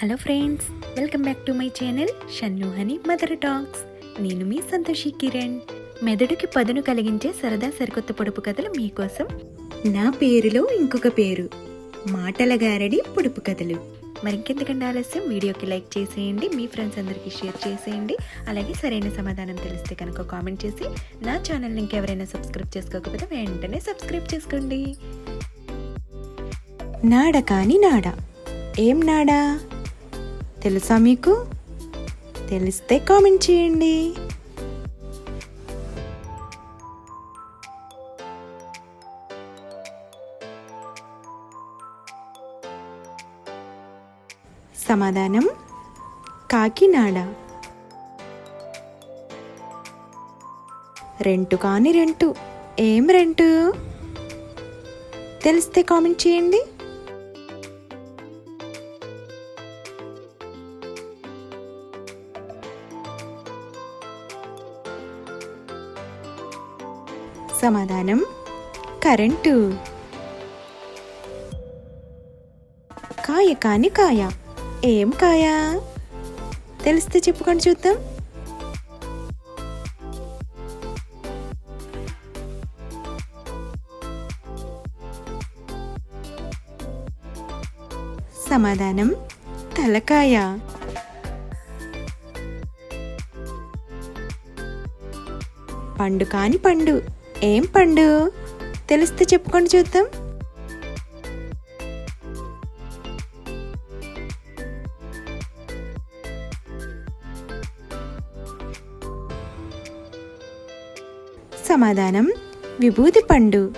Hello friends welcome back to my channel షన్నుహని mother talks. నేను మీ సంతోషి కిరణ్. మెదడుకి పదును కలిగించే సరదా సరికొత్త పొడుపు కథలు మీకోసం నా పేరులో ఇంకొక పేరు మాటల గారడి పొడుపు కథలు. మరింకెందుకంటే ఆలస్యం వీడియోకి లైక్ చేసేయండి మీ ఫ్రెండ్స్ అందరికీ షేర్ చేసేయండి. అలాగే సరైన సమాధానం తెలిస్తే కనుక కామెంట్ చేసి నా ఛానల్ని ఇంకెవరైనా సబ్స్క్రైబ్ చేసుకోకపోతే వెంటనే సబ్స్క్రైబ్ చేసుకోండి. నాడ కాని నాడ. ఏం నాడా? తెలుసా మీకు? తెలిస్తే కామెంట్ చేయండి. సమాధానం కాకినాడ. రెంటు కాని రెంటు ఏం రెంటు? తెలిస్తే కామెంట్ చేయండి. సమాధానం. కరెంటు. కాయ కాని కాయ. ఏం కాయ? తెలిస్తే చెప్పుకొని చూద్దాం. సమాధానం. తలకాయ. పండు కాని పండు. ఏం పండు? తెలిస్తే చెప్పుకొని చూద్దాం. సమాధానం విభూతి పండు.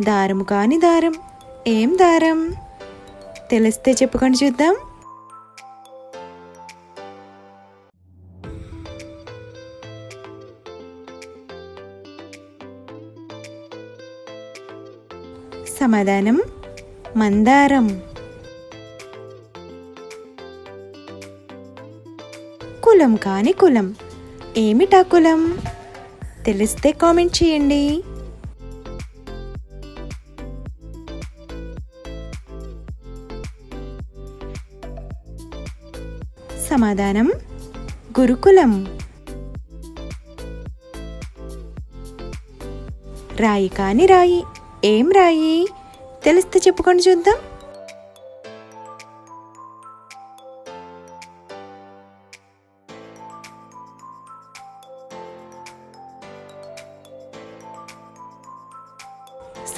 దారము కాని దారం ఏం దారం? తెలిస్తే చెప్పుకొని చూద్దాం. సమాధానం మందారం. కులం కాని కులం. ఏమిటా కులం? తెలిస్తే కామెంట్ చేయండి. సమాధానం గురుకులం. రాయి కాని రాయి. ఏం రాయి? తెలిస్తే చెప్పుకొని చూద్దాం.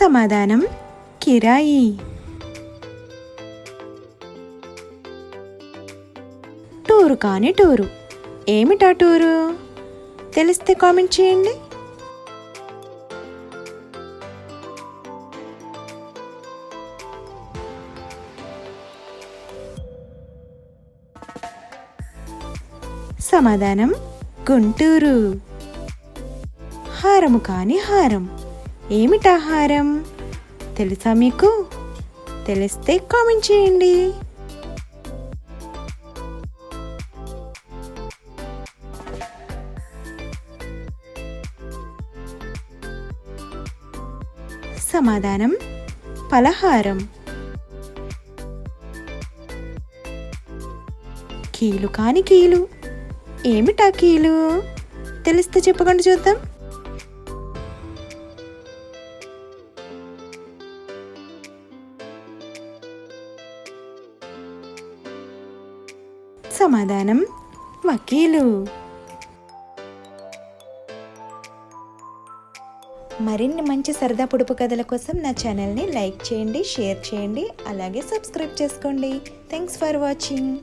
సమాధానం కిరాయి. టూరు కాని టూరు. ఏమిటా టూరు? తెలిస్తే కామెంట్ చేయండి. సమాధానం గుంటూరు. హారము కాని హారం. ఏమిటా హారం తెలుసా మీకు? తెలిస్తే కామెంట్ చేయండి. సమాధానం పలహారం. కీలు కాని కీలు. ఏమి టాకీలు? తెలిస్తే చెప్పకుండా చూద్దాం. సమాధానం. వకీలు. మరిన్ని మంచి సరదా పొడుపు కథల కోసం నా ఛానల్ని లైక్ చేయండి షేర్ చేయండి అలాగే సబ్స్క్రైబ్ చేసుకోండి. Thanks for watching.